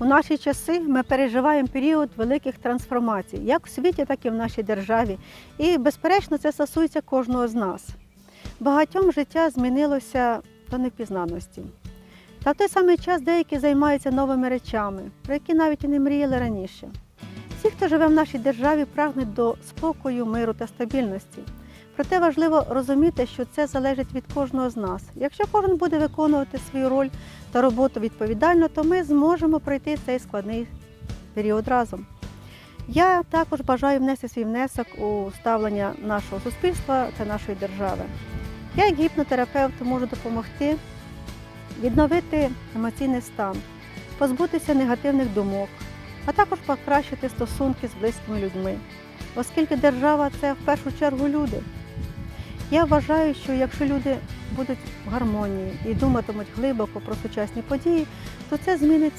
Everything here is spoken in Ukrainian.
У наші часи ми переживаємо період великих трансформацій, як в світі, так і в нашій державі. І, безперечно, це стосується кожного з нас. Багатьом життя змінилося до невпізнаності. Та в той самий час деякі займаються новими речами, про які навіть і не мріяли раніше. Всі, хто живе в нашій державі, прагнуть до спокою, миру та стабільності. Проте важливо розуміти, що це залежить від кожного з нас. Якщо кожен буде виконувати свою роль та роботу відповідально, то ми зможемо пройти цей складний період разом. Я також бажаю внести свій внесок у ставлення нашого суспільства та нашої держави. Я, як гіпнотерапевт, можу допомогти відновити емоційний стан, позбутися негативних думок, а також покращити стосунки з близькими людьми, оскільки держава це в першу чергу люди. Я вважаю, що якщо люди будуть в гармонії і думатимуть глибоко про сучасні події, то це змінить